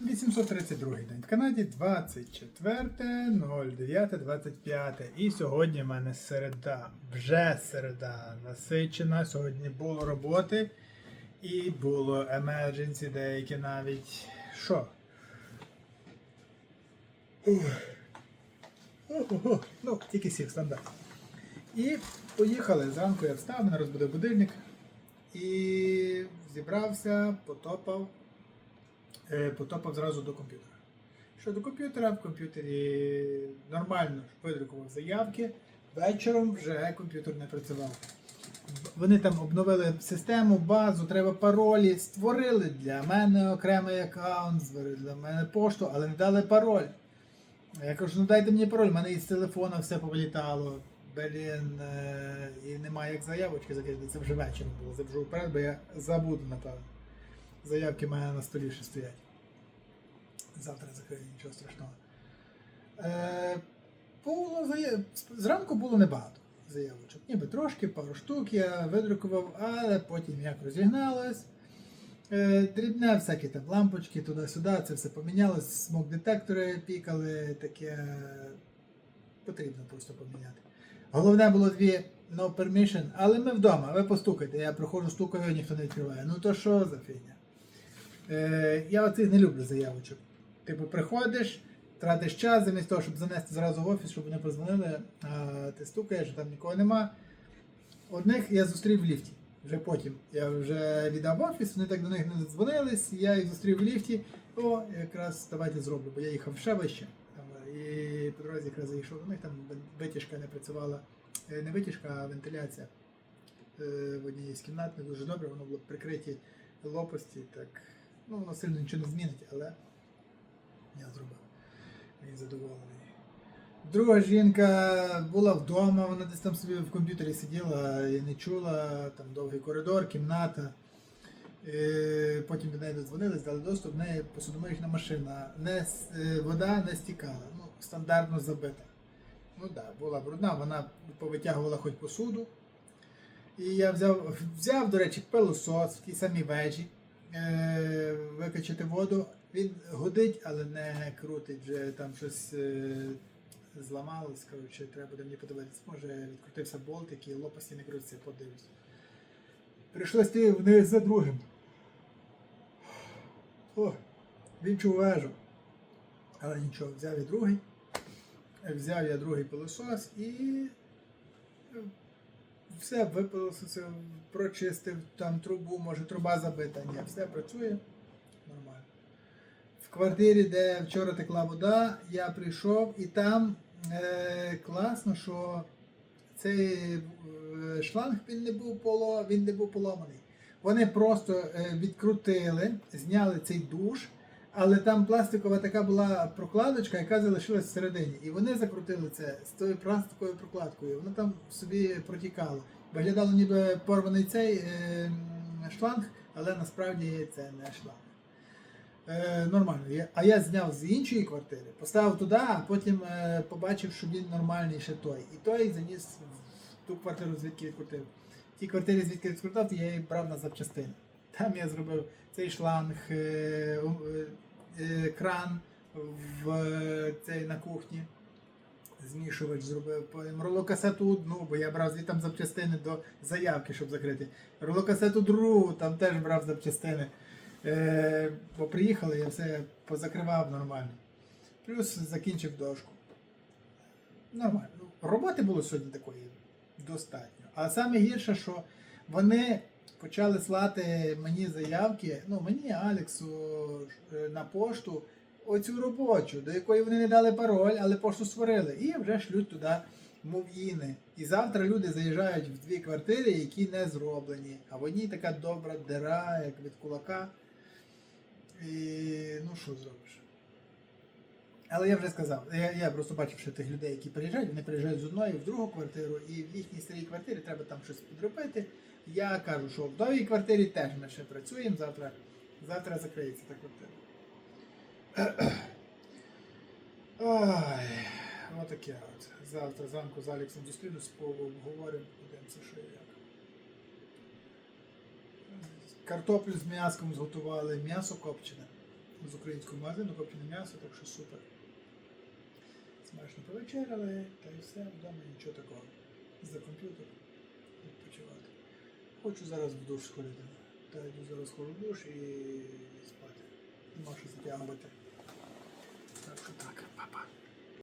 832 день в Канаді 24.09.25. І сьогодні в мене середа. Вже середа насичена. Сьогодні було роботи і було emergency деякі навіть. Що? Ну, тільки сів стандарт. І поїхали. Зранку я встав, мене розбудив будильник. І зібрався, потопав. Е, потопав зразу до комп'ютера. Що до комп'ютера, в комп'ютері нормально видрукував заявки. Вечором вже комп'ютер не працював. Вони там обновили систему, базу, треба паролі, створили для мене окремий аккаунт, створили для мене пошту, але не дали пароль. Я кажу, ну дайте мені пароль, в мене із телефона все повилітало. Блін, е, і немає як заявочки закинути. Це вже вечором було. Забжу вперед, бо я забуду, напевно. Заявки в мене на столі ще стоять. Завтра закрию, нічого страшного. Е, було зая... Зранку було небагато заявочок. Ніби трошки, пару штук я видрукував, але потім як розігналось. Е, дрібне всякі там лампочки туди-сюди, це все помінялось, смок-детектори пікали, таке потрібно просто поміняти. Головне було дві no permission, але ми вдома, ви постукайте, я проходжу, стукаю, ніхто не відкриває. Ну то що за фігня? Е, я оцих не люблю заявочок. Типу, приходиш, тратиш час замість того, щоб занести зразу в офіс, щоб вони позвонили, а ти стукаєш, там нікого нема. Одних я зустрів в ліфті. Вже потім. Я вже віддав офіс, вони так до них не дзвонились, я їх зустрів в ліфті. О, якраз давайте зроблю, бо я їхав ще вище. І по дорозі якраз зайшов до них, там витяжка не працювала. Е, Не витяжка, а вентиляція е, в одній з кімнат не дуже добре, воно було прикриті лопасті, так. Ну, воно сильно нічого не змінить, але я зробив. Він задоволений. Друга жінка була вдома, вона десь там собі в комп'ютері сиділа і не чула, там довгий коридор, кімната. Потім до неї додзвонили, здали доступ, в неї посудомиючна машина. Не, е, вода не стікала, ну, стандартно забита. Ну да, була брудна, вона повитягувала хоч посуду. І я взяв, взяв, до речі, пилосос в тій самій вежі, е, викачати воду. Він гудить, але не крутить, вже там щось е, зламалось. Коротше, треба буде мені подивитися. Може відкрутився болт, який лопасті не крутиться, подивлюсь. Прийшлось йти вниз за другим. О, в іншу вежу. Але нічого, взяв я другий. Взяв я другий пилосос і все випилососив, прочистив там трубу, може труба забита. Ні, все працює нормально. В квартирі, де вчора текла вода, я прийшов і там е, класно, що цей е, шланг він не був поло, він не був поломаний. Вони просто е, відкрутили, зняли цей душ, але там пластикова така була прокладочка, яка залишилась всередині. І вони закрутили це з тою пластиковою прокладкою. Воно там собі протікало. Виглядало ніби порваний цей е, шланг, але насправді це не шланг. Е, нормально. А я зняв з іншої квартири, поставив туди, а потім е, побачив, що він нормальний ще той. І той заніс в ту квартиру, звідки відкрутив. В тій квартирі, звідки відкрутив, я її брав на запчастини. Там я зробив цей шланг, е, е, кран в е, цей на кухні. Змішувач зробив, ролокасету одну, бо я брав звідти запчастини до заявки, щоб закрити. Ролокасету другу, там теж брав запчастини. Е, бо приїхали, я все позакривав нормально. Плюс закінчив дошку. Нормально. Ну, Роботи було сьогодні такої достатньо. А саме гірше, що вони почали слати мені заявки, ну мені, Алексу, е, на пошту, оцю робочу, до якої вони не дали пароль, але пошту створили. І вже шлють туди мов'їни. І завтра люди заїжджають в дві квартири, які не зроблені. А в одній така добра дира, як від кулака. І ну що зробиш? Але я вже сказав, я, я просто бачив, що тих людей, які приїжджають, вони приїжджають з одної в другу квартиру, і в їхній старій квартирі треба там щось підробити. Я кажу, що в новій квартирі теж ми ще працюємо, завтра, завтра закриється та квартира. Ой, отаке от. Завтра зранку з Алексом зустрінусь, поговоримо, подивимося, що і як. Картоплю з м'яском зготували, м'ясо копчене. з українського магазину, копчене м'ясо, так що супер. Смачно повечеряли, та й все, вдома нічого такого. За комп'ютер відпочивати. Хочу зараз в душ сходити. Та йду зараз хожу в душ і спати. Нема що затягувати. Так що так, папа.